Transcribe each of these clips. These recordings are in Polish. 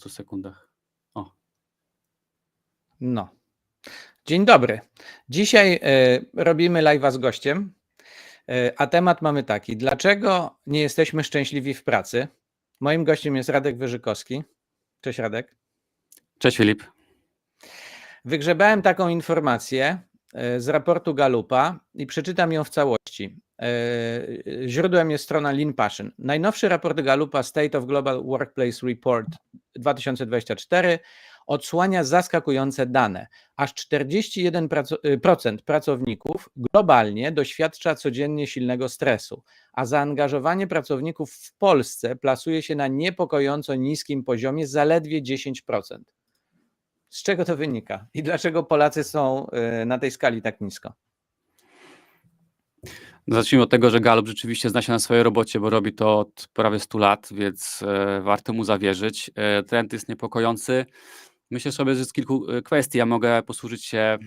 15 sekundach. O. No. Dzień dobry. Dzisiaj e, robimy live'a z gościem, e, a temat mamy taki. Dlaczego nie jesteśmy szczęśliwi w pracy? Moim gościem jest Radek Wyżykowski. Cześć Radek. Cześć Filip. Wygrzebałem taką informację z raportu Galupa i przeczytam ją w całości. E, Źródłem jest strona Lean Passion. Najnowszy raport Galupa State of Global Workplace Report 2024 odsłania zaskakujące dane. Aż 41% pracowników globalnie doświadcza codziennie silnego stresu, a zaangażowanie pracowników w Polsce plasuje się na niepokojąco niskim poziomie zaledwie 10%. Z czego to wynika i dlaczego Polacy są y, na tej skali tak nisko? Zacznijmy od tego, że Galup rzeczywiście zna się na swojej robocie, bo robi to od prawie 100 lat, więc e, warto mu zawierzyć. E, trend jest niepokojący. Myślę sobie, że z kilku e, kwestii ja mogę posłużyć się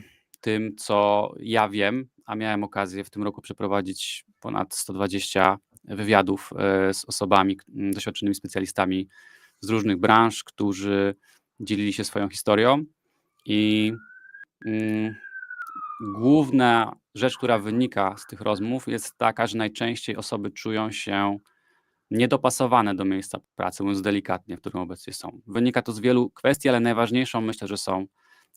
tym, co ja wiem, a miałem okazję w tym roku przeprowadzić ponad 120 wywiadów z osobami, doświadczonymi specjalistami z różnych branż, którzy dzielili się swoją historią i mm, główna rzecz, która wynika z tych rozmów, jest taka, że najczęściej osoby czują się niedopasowane do miejsca pracy, mówiąc delikatnie, w którym obecnie są. Wynika to z wielu kwestii, ale najważniejszą myślę, że są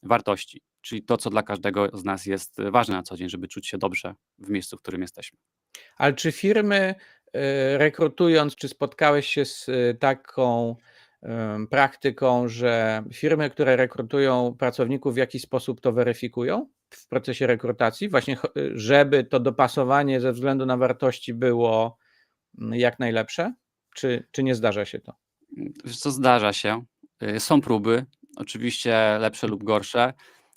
wartości, czyli to, co dla każdego z nas jest ważne na co dzień, żeby czuć się dobrze w miejscu, w którym jesteśmy. Ale czy firmy y, rekrutując, czy spotkałeś się z y, taką praktyką, że firmy, które rekrutują pracowników, w jaki sposób to weryfikują w procesie rekrutacji, właśnie żeby to dopasowanie ze względu na wartości było mm, jak najlepsze? Czy, czy nie zdarza się to? Wiesz co, zdarza się. Y, Są próby, oczywiście lepsze lub gorsze.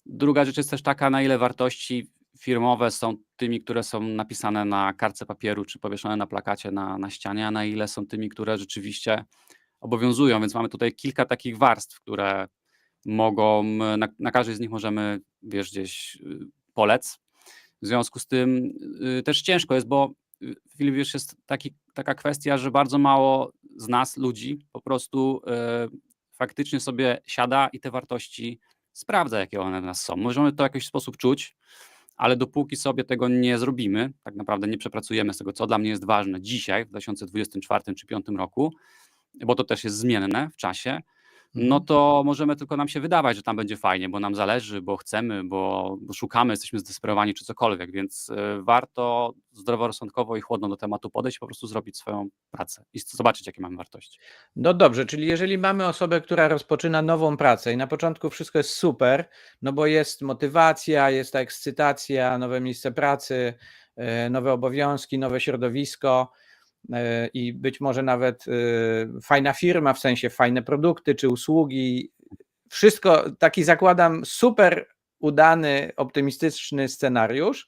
Druga rzecz jest też taka, na ile wartości firmowe są tymi, które są napisane na kartce papieru czy powieszone na plakacie na, na ścianie, a na ile są tymi, które rzeczywiście obowiązują. Więc mamy tutaj kilka takich warstw, które mogą, na, na każdej z nich możemy, wiesz, gdzieś y, polec. W związku z tym y, też ciężko jest, bo y, Filip, wiesz, jest taki, taka kwestia, że bardzo mało z nas, ludzi, po prostu faktycznie sobie siada i te wartości sprawdza, jakie one nas są. Możemy to w jakiś sposób czuć, ale dopóki sobie tego nie zrobimy, tak naprawdę nie przepracujemy z tego, co dla mnie jest ważne dzisiaj, w 2024 czy 2025 roku, bo to też jest zmienne w czasie, no Mhm. to możemy tylko nam się wydawać, że tam będzie fajnie, bo nam zależy, bo chcemy, bo, bo szukamy, jesteśmy zdesperowani czy cokolwiek, więc y, warto zdroworozsądkowo i chłodno do tematu podejść, po prostu zrobić swoją pracę i zobaczyć, jakie mamy wartości. No dobrze, czyli jeżeli mamy osobę, która rozpoczyna nową pracę i na początku wszystko jest super, no bo jest motywacja, jest ta ekscytacja, nowe miejsce pracy, e, nowe obowiązki, nowe środowisko i być może nawet e, fajna firma, w sensie fajne produkty czy usługi. Wszystko taki zakładam super udany, optymistyczny scenariusz,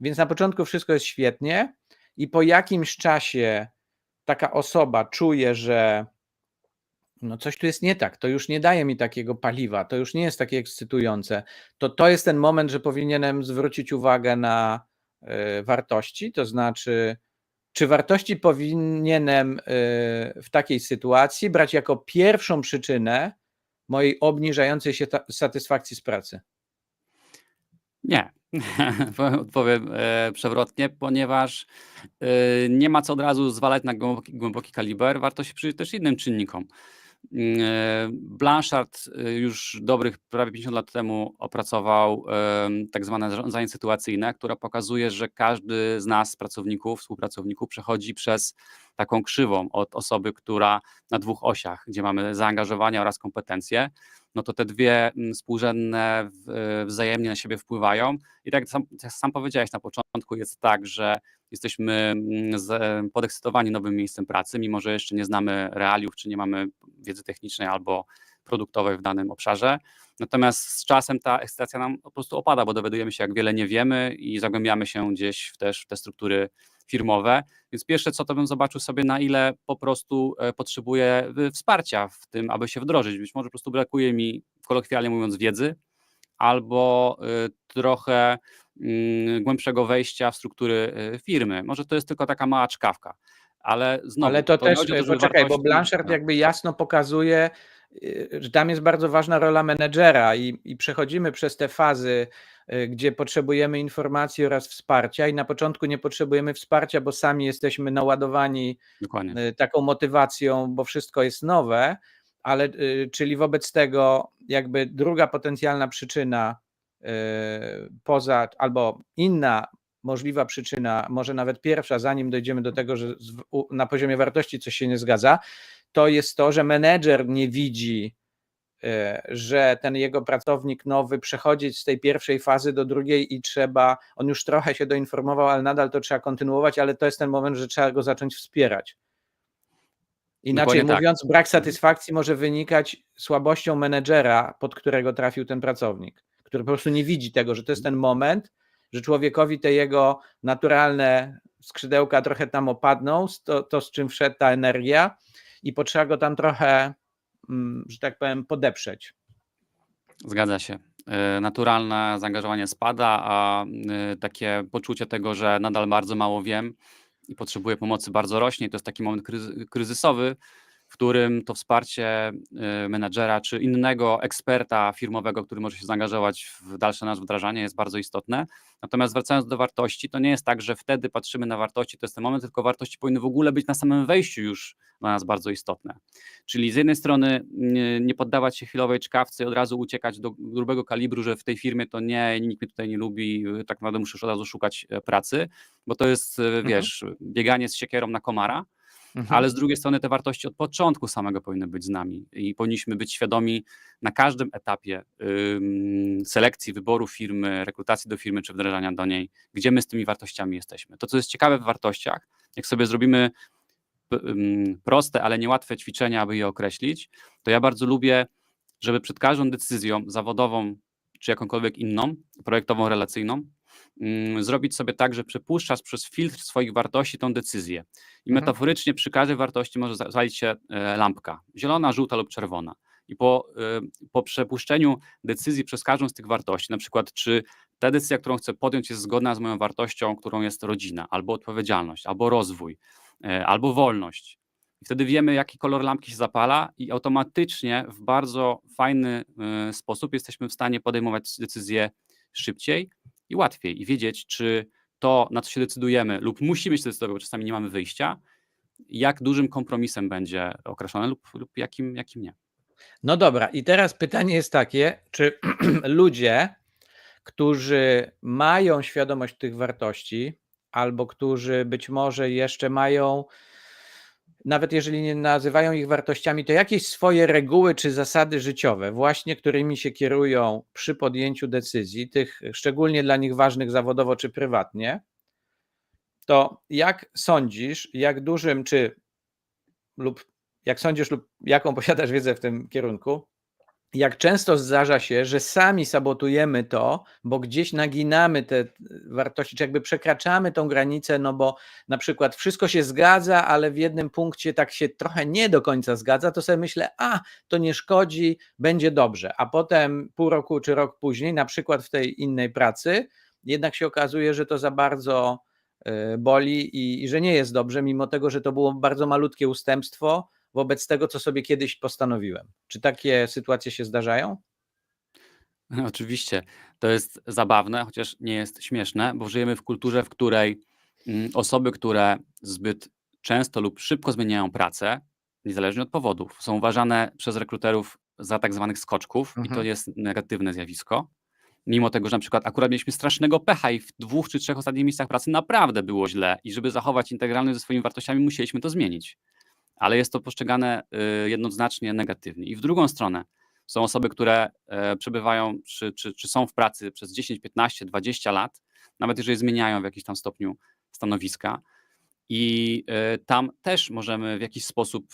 więc na początku wszystko jest świetnie i po jakimś czasie taka osoba czuje, że no coś tu jest nie tak, to już nie daje mi takiego paliwa, to już nie jest takie ekscytujące, to to jest ten moment, że powinienem zwrócić uwagę na y, wartości, to znaczy, czy wartości powinienem y, w takiej sytuacji brać jako pierwszą przyczynę mojej obniżającej się satysfakcji z pracy? Nie. Odpowiem e, przewrotnie, ponieważ e, nie ma co od razu zwalać na głęboki, głęboki kaliber, warto się przyjrzeć też innym czynnikom. E, Blanchard e, już dobrych prawie 50 lat temu opracował e, tak zwane zarządzanie sytuacyjne, które pokazuje, że każdy z nas, pracowników, współpracowników, przechodzi przez taką krzywą od osoby, która na dwóch osiach, gdzie mamy zaangażowanie oraz kompetencje, no to te dwie mm, współrzędne e, wzajemnie na siebie wpływają. I tak sam, jak sam powiedziałeś na początku, jest tak, że jesteśmy mm, z- podekscytowani nowym miejscem pracy, mimo że jeszcze nie znamy realiów, czy nie mamy wiedzy technicznej albo produktowej w danym obszarze. Natomiast z czasem ta ekscytacja nam po prostu opada, bo dowiadujemy się, jak wiele nie wiemy i zagłębiamy się gdzieś w też w te struktury firmowe. Więc pierwsze co, to bym zobaczył sobie, na ile po prostu e, potrzebuję y, wsparcia w tym, aby się wdrożyć. Być może po prostu brakuje mi, kolokwialnie mówiąc, wiedzy, albo y, trochę mm, głębszego wejścia w struktury firmy. Może to jest tylko taka mała czkawka, ale znowu. Ale to, też, to, e, żeby poczekaj, bo wartości- Blanchard no. jakby jasno pokazuje, że tam jest bardzo ważna rola menedżera i i przechodzimy przez te fazy, y, gdzie potrzebujemy informacji oraz wsparcia i na początku nie potrzebujemy wsparcia, bo sami jesteśmy naładowani, Dokładnie. y, taką motywacją, bo wszystko jest nowe, ale, y, czyli wobec tego jakby druga potencjalna przyczyna, y, poza albo inna możliwa przyczyna, może nawet pierwsza, zanim dojdziemy do tego, że na poziomie wartości coś się nie zgadza, to jest to, że menedżer nie widzi, y, że ten jego pracownik nowy przechodzi z tej pierwszej fazy do drugiej i trzeba on już trochę się doinformował, ale nadal to trzeba kontynuować, ale to jest ten moment, że trzeba go zacząć wspierać. Inaczej Dokładnie tak. mówiąc, brak Mhm. satysfakcji może wynikać słabością menedżera, pod którego trafił ten pracownik, który po prostu nie widzi tego, że to jest ten moment, że człowiekowi te jego naturalne skrzydełka trochę tam opadną, to to, z czym wszedł ta energia i potrzeba go tam trochę, mm, że tak powiem, podeprzeć. Zgadza się. Y, naturalne zaangażowanie spada, a, y, takie poczucie tego, że nadal bardzo mało wiem i potrzebuję pomocy bardzo rośnie. To jest taki moment kryzy kryzysowy, w którym to wsparcie, y, menedżera czy innego eksperta firmowego, który może się zaangażować w dalsze nasze wdrażanie jest bardzo istotne. Natomiast wracając do wartości, to nie jest tak, że wtedy patrzymy na wartości, to jest ten moment, tylko wartości powinny w ogóle być na samym wejściu już dla nas bardzo istotne. Czyli z jednej strony nie poddawać się chwilowej czkawce i od razu uciekać do grubego kalibru, że w tej firmie to nie, nikt mnie tutaj nie lubi, y, tak naprawdę już od razu szukać, e, pracy, bo to jest, y, Mhm. wiesz, bieganie z siekierą na komara. Mhm. Ale z drugiej strony te wartości od początku samego powinny być z nami i powinniśmy być świadomi na każdym etapie, ym, selekcji, wyboru firmy, rekrutacji do firmy czy wdrażania do niej, gdzie my z tymi wartościami jesteśmy. To, co jest ciekawe w wartościach, jak sobie zrobimy ym, proste, ale niełatwe ćwiczenia, aby je określić, to ja bardzo lubię, żeby przed każdą decyzją zawodową czy jakąkolwiek inną, projektową, relacyjną, zrobić sobie tak, że przepuszczasz przez filtr swoich wartości tą decyzję. I Mhm. metaforycznie przy każdej wartości może zapalić się, e, lampka, zielona, żółta lub czerwona. I po, y, po przepuszczeniu decyzji przez każdą z tych wartości, na przykład czy ta decyzja, którą chcę podjąć jest zgodna z moją wartością, którą jest rodzina, albo odpowiedzialność, albo rozwój, e, albo wolność. I wtedy wiemy, jaki kolor lampki się zapala i automatycznie w bardzo fajny, sposób jesteśmy w stanie podejmować decyzje szybciej i łatwiej i wiedzieć, czy to, na co się decydujemy lub musimy się zdecydować, bo czasami nie mamy wyjścia, jak dużym kompromisem będzie określone lub lub jakim jakim nie. No dobra i teraz pytanie jest takie, czy ludzie, którzy mają świadomość tych wartości, albo którzy być może jeszcze mają nawet jeżeli nie nazywają ich wartościami, to jakieś swoje reguły czy zasady życiowe właśnie, którymi się kierują przy podjęciu decyzji, tych szczególnie dla nich ważnych zawodowo czy prywatnie, to jak sądzisz, jak dużym czy lub jak sądzisz lub jaką posiadasz wiedzę w tym kierunku, jak często zdarza się, że sami sabotujemy to, bo gdzieś naginamy te wartości, czy jakby przekraczamy tą granicę, no bo na przykład wszystko się zgadza, ale w jednym punkcie tak się trochę nie do końca zgadza, to sobie myślę: „A, to nie szkodzi, będzie dobrze”, a potem pół roku czy rok później, na przykład w tej innej pracy, jednak się okazuje, że to za bardzo, y, boli i i że nie jest dobrze, mimo tego, że to było bardzo malutkie ustępstwo wobec tego, co sobie kiedyś postanowiłem. Czy takie sytuacje się zdarzają? Oczywiście. To jest zabawne, chociaż nie jest śmieszne, bo żyjemy w kulturze, w której, mm, osoby, które zbyt często lub szybko zmieniają pracę, niezależnie od powodów, są uważane przez rekruterów za tak zwanych skoczków i to Mhm. jest negatywne zjawisko. Mimo tego, że na przykład akurat mieliśmy strasznego pecha i w 2 czy 3 ostatnich miejscach pracy naprawdę było źle i żeby zachować integralność ze swoimi wartościami, musieliśmy to zmienić. Ale jest to postrzegane, y, jednoznacznie negatywnie. I w drugą stronę są osoby, które, e, przebywają czy czy czy są w pracy przez 10, 15, 20 lat, nawet jeżeli zmieniają w jakimś tam stopniu stanowiska i, y, tam też możemy w jakiś sposób,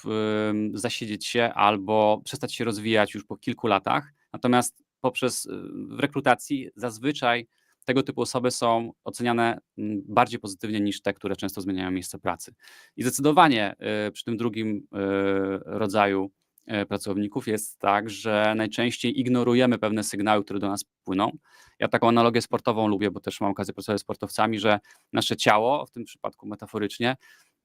zasiedzieć się albo przestać się rozwijać już po kilku latach. Natomiast poprzez, y, w rekrutacji zazwyczaj tego typu osoby są oceniane, mm, bardziej pozytywnie niż te, które często zmieniają miejsce pracy. I zdecydowanie, y, przy tym drugim, y, rodzaju, e, pracowników jest tak, że najczęściej ignorujemy pewne sygnały, które do nas płyną. Ja taką analogię sportową lubię, bo też mam okazję pracować z sportowcami, że nasze ciało, w tym przypadku metaforycznie,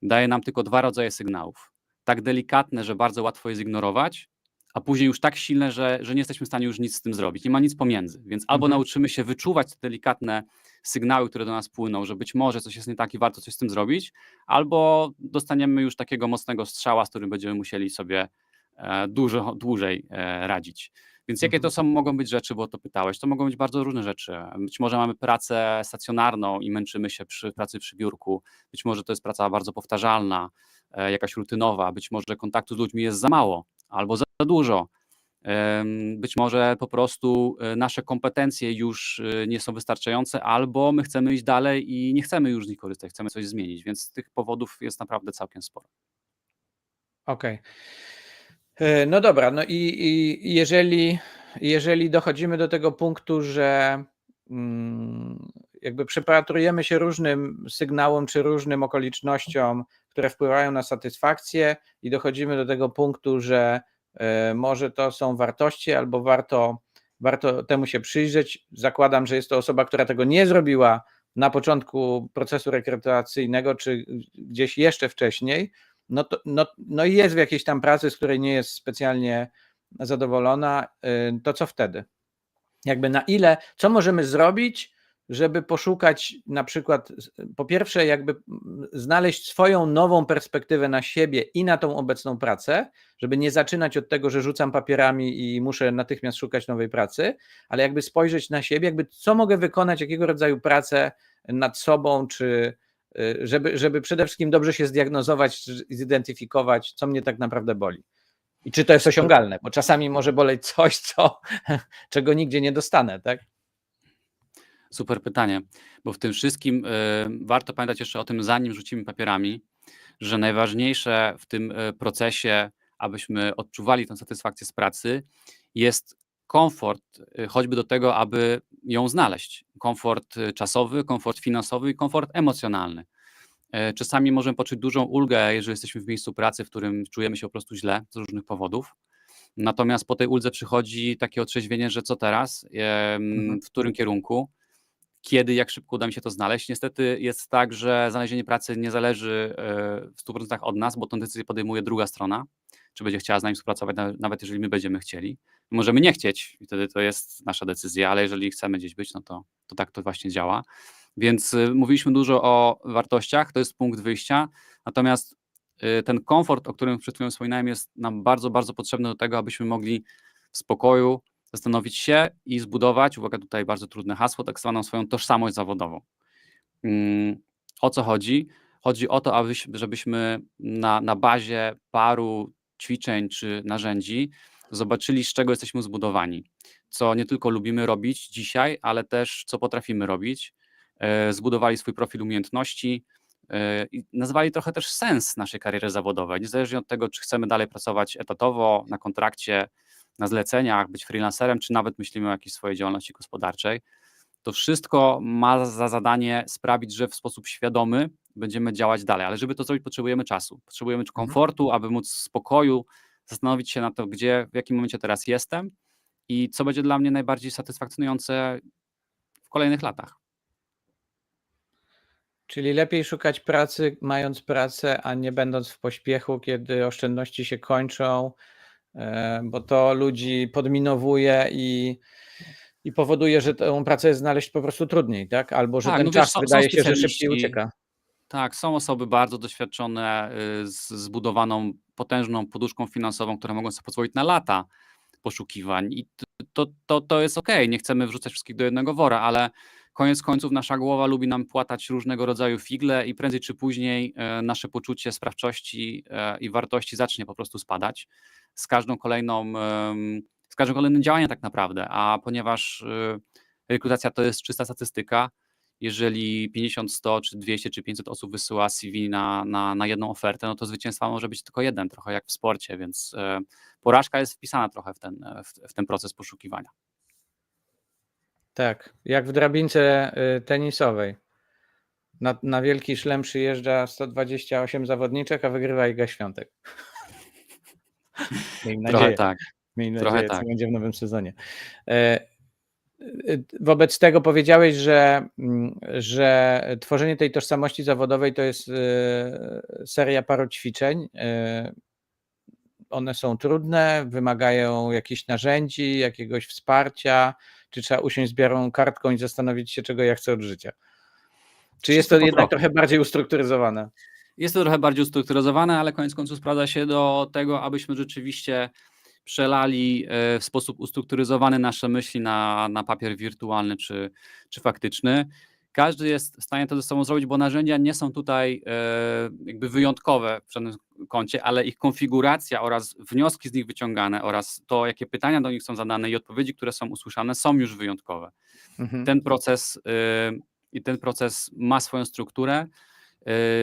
daje nam tylko 2 rodzaje sygnałów. Tak delikatne, że bardzo łatwo je zignorować, a później już tak silne, że, że nie jesteśmy w stanie już nic z tym zrobić. Nie ma nic pomiędzy. Więc albo Mhm. nauczymy się wyczuwać te delikatne sygnały, które do nas płyną, że być może coś jest nie tak i warto coś z tym zrobić, albo dostaniemy już takiego mocnego strzała, z którym będziemy musieli sobie e, dużo dłużej e, radzić. Więc jakie to Mhm. są, mogą być rzeczy, bo o to pytałeś? To mogą być bardzo różne rzeczy. Być może mamy pracę stacjonarną i męczymy się przy pracy przy biurku. Być może to jest praca bardzo powtarzalna, e, jakaś rutynowa. Być może kontaktu z ludźmi jest za mało albo za dużo. Być może po prostu e, nasze kompetencje już e, nie są wystarczające, albo my chcemy iść dalej i nie chcemy już z nich korzystać, chcemy coś zmienić, więc tych powodów jest naprawdę całkiem sporo. Okej. E, No dobra, no i, i jeżeli, jeżeli dochodzimy do tego punktu, że mm, jakby przypatrujemy się różnym sygnałom czy różnym okolicznościom, które wpływają na satysfakcję, i dochodzimy do tego punktu, że e, może to są wartości, albo warto, warto temu się przyjrzeć. Zakładam, że jest to osoba, która tego nie zrobiła na początku procesu rekrutacyjnego, czy gdzieś jeszcze wcześniej no, no, no i jest w jakiejś tam pracy, z której nie jest specjalnie zadowolona, y, to co wtedy? Jakby na ile, co możemy zrobić, żeby poszukać na przykład, po pierwsze, jakby znaleźć swoją nową perspektywę na siebie i na tą obecną pracę, żeby nie zaczynać od tego, że rzucam papierami i muszę natychmiast szukać nowej pracy, ale jakby spojrzeć na siebie, jakby co mogę wykonać, jakiego rodzaju pracę nad sobą, czy y, żeby, żeby przede wszystkim dobrze się zdiagnozować, zidentyfikować, co mnie tak naprawdę boli. I czy to jest osiągalne, bo czasami może boleć coś, co, czego nigdzie nie dostanę, tak? Super pytanie, bo w tym wszystkim y, warto pamiętać jeszcze o tym, zanim rzucimy papierami, że najważniejsze w tym y, procesie, abyśmy odczuwali tę satysfakcję z pracy, jest komfort, y, choćby do tego, aby ją znaleźć. Komfort czasowy, komfort finansowy i komfort emocjonalny. Czasami możemy poczuć dużą ulgę, jeżeli jesteśmy w miejscu pracy, w którym czujemy się po prostu źle z różnych powodów. Natomiast po tej uldze przychodzi takie otrzeźwienie, że co teraz, Mhm. w którym kierunku, kiedy, jak szybko uda mi się to znaleźć. Niestety jest tak, że znalezienie pracy nie zależy e, w 100% od nas, bo tę decyzję podejmuje druga strona, czy będzie chciała z nami współpracować, na- nawet jeżeli my będziemy chcieli. Możemy nie chcieć i wtedy to jest nasza decyzja, ale jeżeli chcemy gdzieś być, no to, to tak to właśnie działa. Więc y, mówiliśmy dużo o wartościach, to jest punkt wyjścia, natomiast y, ten komfort, o którym przed chwilą wspominałem, jest nam bardzo, bardzo potrzebny do tego, abyśmy mogli w spokoju zastanowić się i zbudować, uwaga, tutaj bardzo trudne hasło, tak zwaną swoją tożsamość zawodową. Mm, O co chodzi? Chodzi o to, abyś, żebyśmy na, na bazie paru ćwiczeń czy narzędzi zobaczyli, z czego jesteśmy zbudowani. Co nie tylko lubimy robić dzisiaj, ale też co potrafimy robić. E, Zbudowali swój profil umiejętności e, i nazwali trochę też sens naszej kariery zawodowej. Niezależnie od tego, czy chcemy dalej pracować etatowo, na kontrakcie, na zleceniach, być freelancerem, czy nawet myślimy o jakiejś swojej działalności gospodarczej. To wszystko ma za zadanie sprawić, że w sposób świadomy będziemy działać dalej, ale żeby to zrobić, potrzebujemy czasu. Potrzebujemy komfortu, aby móc w spokoju zastanowić się na to, gdzie, w jakim momencie teraz jestem i co będzie dla mnie najbardziej satysfakcjonujące w kolejnych latach. Czyli lepiej szukać pracy, mając pracę, a nie będąc w pośpiechu, kiedy oszczędności się kończą, bo to ludzi podminowuje i, i powoduje, że tę pracę jest znaleźć po prostu trudniej, tak? Albo że Tak, ten no wiesz, czas są- są wydaje się, że szybciej ucieka. Tak, są osoby bardzo doświadczone y, z zbudowaną potężną poduszką finansową, które mogą sobie pozwolić na lata poszukiwań i to, to, to jest okej, nie chcemy wrzucać wszystkich do jednego wora, ale koniec końców nasza głowa lubi nam płatać różnego rodzaju figle i prędzej czy później e, nasze poczucie sprawczości e, i wartości zacznie po prostu spadać z każdą kolejną, z każdym kolejnym działaniem tak naprawdę, a ponieważ y, rekrutacja to jest czysta statystyka, jeżeli 50, 100, czy 200, czy 500 osób wysyła CV na, na, na jedną ofertę, no to zwycięstwa może być tylko jeden, trochę jak w sporcie, więc e, porażka jest wpisana trochę w ten, e, w, w ten proces poszukiwania. Tak, jak w drabince y, tenisowej. Na, na wielki szlem przyjeżdża 128 zawodniczek, a wygrywa Iga Świątek. Miejmy Trochę nadzieję. tak. Miejmy Trochę nadzieję, co tak. będzie w nowym sezonie. E, e, Wobec tego powiedziałeś, że, mm, że tworzenie tej tożsamości zawodowej to jest e, seria paru ćwiczeń. E, one są trudne, wymagają jakichś narzędzi, jakiegoś wsparcia, czy trzeba usiąść z białą kartką i zastanowić się, czego ja chcę od życia? Czy jest to jednak trochę bardziej ustrukturyzowane? Jest to trochę bardziej ustrukturyzowane, ale koniec końców sprowadza się do tego, abyśmy rzeczywiście przelali e, w sposób ustrukturyzowany nasze myśli na, na papier wirtualny czy, czy faktyczny. Każdy jest w stanie to ze sobą zrobić, bo narzędzia nie są tutaj e, jakby wyjątkowe w żadnym kącie, ale ich konfiguracja oraz wnioski z nich wyciągane oraz to, jakie pytania do nich są zadane i odpowiedzi, które są usłyszane, są już wyjątkowe Mhm. ten proces y, i ten proces ma swoją strukturę.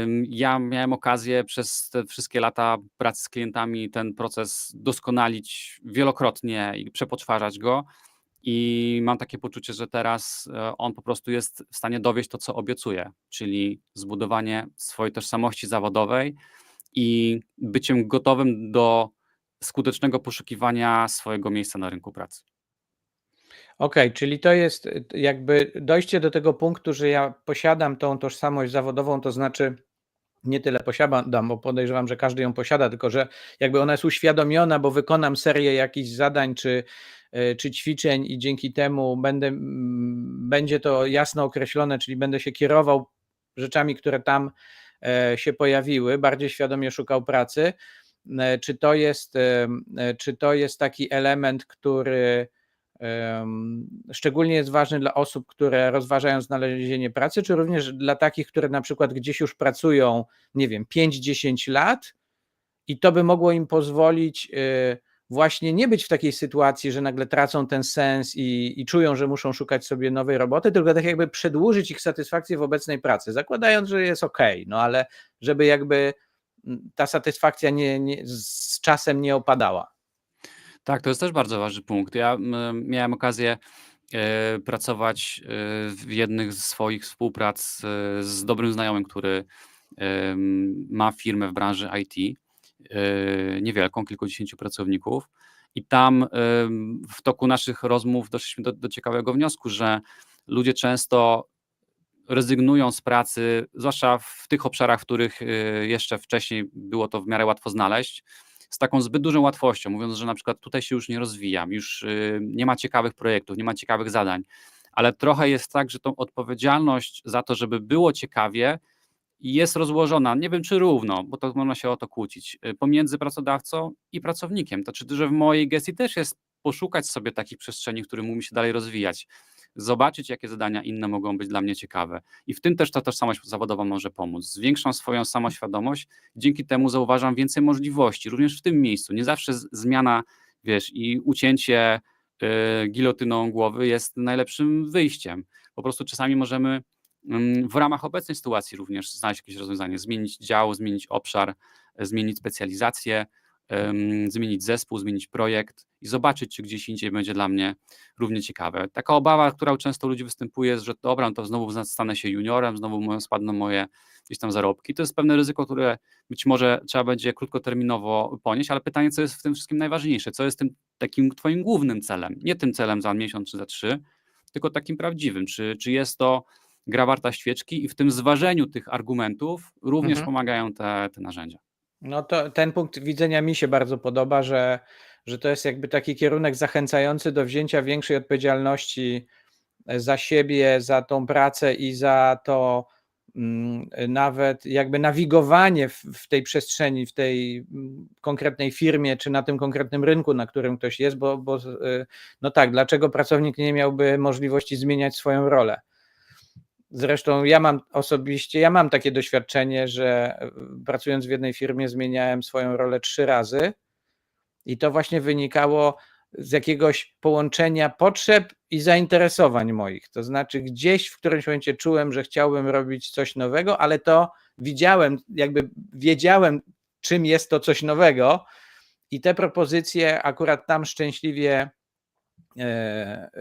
Ym, Ja miałem okazję przez te wszystkie lata pracy z klientami ten proces doskonalić wielokrotnie i przepoczwarzać go. I mam takie poczucie, że teraz e, on po prostu jest w stanie dowieść to, co obiecuje, czyli zbudowanie swojej tożsamości zawodowej i byciem gotowym do skutecznego poszukiwania swojego miejsca na rynku pracy. Okej, czyli to jest y, jakby dojście do tego punktu, że ja posiadam tą tożsamość zawodową, to znaczy nie tyle posiadam, bo podejrzewam, że każdy ją posiada, tylko że jakby ona jest uświadomiona, bo wykonam serię jakichś zadań czy, czy ćwiczeń i dzięki temu będę, będzie to jasno określone, czyli będę się kierował rzeczami, które tam e, się pojawiły, bardziej świadomie szukał pracy. E, Czy to jest, e, czy to jest taki element, który szczególnie jest ważny dla osób, które rozważają znalezienie pracy, czy również dla takich, które na przykład gdzieś już pracują, nie wiem, 5-10 lat i to by mogło im pozwolić właśnie nie być w takiej sytuacji, że nagle tracą ten sens i, i czują, że muszą szukać sobie nowej roboty, tylko tak jakby przedłużyć ich satysfakcję w obecnej pracy, zakładając, że jest ok, no ale żeby jakby mm, ta satysfakcja nie, nie, z czasem nie opadała. Tak, to jest też bardzo ważny punkt. Ja miałem okazję e, pracować e, w jednych z swoich współprac e, z dobrym znajomym, który ma firmę w branży IT, niewielką, kilkudziesięciu pracowników. I tam em, w toku naszych rozmów doszliśmy do, do ciekawego wniosku, że ludzie często rezygnują z pracy, zwłaszcza w tych obszarach, w których e, jeszcze wcześniej było to w miarę łatwo znaleźć, z taką zbyt dużą łatwością, mówiąc, że na przykład tutaj się już nie rozwijam, już nie ma ciekawych projektów, nie ma ciekawych zadań, ale trochę jest tak, że tą odpowiedzialność za to, żeby było ciekawie, jest rozłożona, nie wiem czy równo, bo to można się o to kłócić, y, pomiędzy pracodawcą i pracownikiem. To znaczy, że w mojej gestii też jest poszukać sobie takich przestrzeni, w których mógłbym się dalej rozwijać, zobaczyć, jakie zadania inne mogą być dla mnie ciekawe. I w tym też ta tożsamość zawodowa może pomóc. Zwiększam swoją samoświadomość, dzięki temu zauważam więcej możliwości, również w tym miejscu. Nie zawsze zmiana, wiesz, i ucięcie y, gilotyną głowy jest najlepszym wyjściem. Po prostu czasami możemy w ramach obecnej sytuacji również znaleźć jakieś rozwiązanie, zmienić dział, zmienić obszar, e, zmienić specjalizację, zmienić zespół, zmienić projekt i zobaczyć, czy gdzieś indziej będzie dla mnie równie ciekawe. Taka obawa, która u często ludzi występuje, jest, że dobra, no to znowu stanę się juniorem, znowu spadną moje gdzieś tam zarobki. To jest pewne ryzyko, które być może trzeba będzie krótkoterminowo ponieść, ale pytanie, co jest w tym wszystkim najważniejsze? Co jest tym takim twoim głównym celem? Nie tym celem za miesiąc czy za trzy, tylko takim prawdziwym. Czy, czy jest to gra warta świeczki i w tym zważeniu tych argumentów również Mhm. pomagają te, te narzędzia. No to ten punkt widzenia mi się bardzo podoba, że, że to jest jakby taki kierunek zachęcający do wzięcia większej odpowiedzialności e, za siebie, za tą pracę i za to mm, nawet jakby nawigowanie w, w tej przestrzeni, w tej mm, konkretnej firmie, czy na tym konkretnym rynku, na którym ktoś jest, bo, bo y, no tak, dlaczego pracownik nie miałby możliwości zmieniać swoją rolę? Zresztą ja mam osobiście, ja mam takie doświadczenie, że e, pracując w jednej firmie zmieniałem swoją rolę trzy razy i to właśnie wynikało z jakiegoś połączenia potrzeb i zainteresowań moich. To znaczy gdzieś w którymś momencie czułem, że chciałbym robić coś nowego, ale to widziałem, jakby wiedziałem, czym jest to coś nowego i te propozycje akurat tam szczęśliwie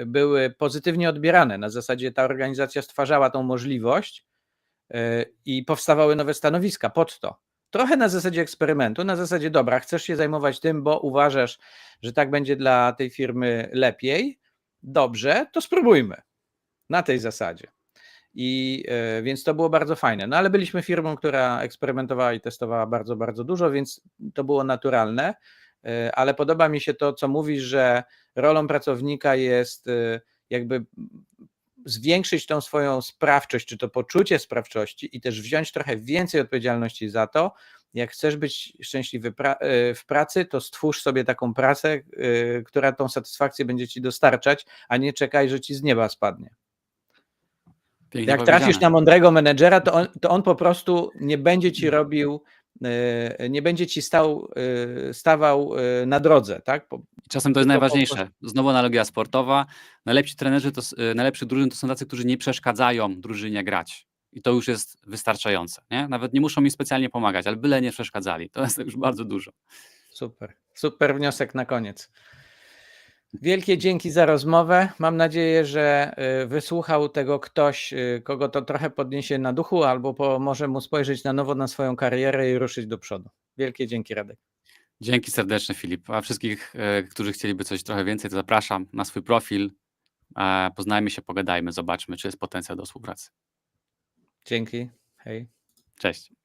były pozytywnie odbierane. Na zasadzie ta organizacja stwarzała tą możliwość e, i powstawały nowe stanowiska pod to. Trochę na zasadzie eksperymentu, na zasadzie dobra, chcesz się zajmować tym, bo uważasz, że tak będzie dla tej firmy lepiej. Dobrze, to spróbujmy. Na tej zasadzie. I e, więc to było bardzo fajne. No ale byliśmy firmą, która eksperymentowała i testowała bardzo, bardzo dużo, więc to było naturalne. E, ale podoba mi się to, co mówisz, że rolą pracownika jest e, jakby zwiększyć tą swoją sprawczość, czy to poczucie sprawczości i też wziąć trochę więcej odpowiedzialności za to. Jak chcesz być szczęśliwy e, w pracy, to stwórz sobie taką pracę, która tą satysfakcję będzie ci dostarczać, a nie czekaj, że ci z nieba spadnie. Pięknie Jak trafisz na mądrego menedżera, to on, to on po prostu nie będzie ci robił, nie będzie ci stał, e, stawał e, na drodze, tak? I Czasem to jest najważniejsze. Znowu analogia sportowa. Najlepsi trenerzy, to, y, najlepsze drużyny to są tacy, którzy nie przeszkadzają drużynie grać. I to już jest wystarczające. Nie? Nawet nie muszą mi specjalnie pomagać, ale byle nie przeszkadzali. To jest już bardzo dużo. Super, super wniosek na koniec. Wielkie dzięki za rozmowę. Mam nadzieję, że y, wysłuchał tego ktoś, y, kogo to trochę podniesie na duchu, albo pomoże mu spojrzeć na nowo na swoją karierę i ruszyć do przodu. Wielkie dzięki, Radek. Dzięki serdeczne, Filip. A wszystkich, e, którzy chcieliby coś trochę więcej, to zapraszam na swój profil. E, Poznajmy się, pogadajmy, zobaczmy, czy jest potencjał do współpracy. Dzięki. Hej. Cześć.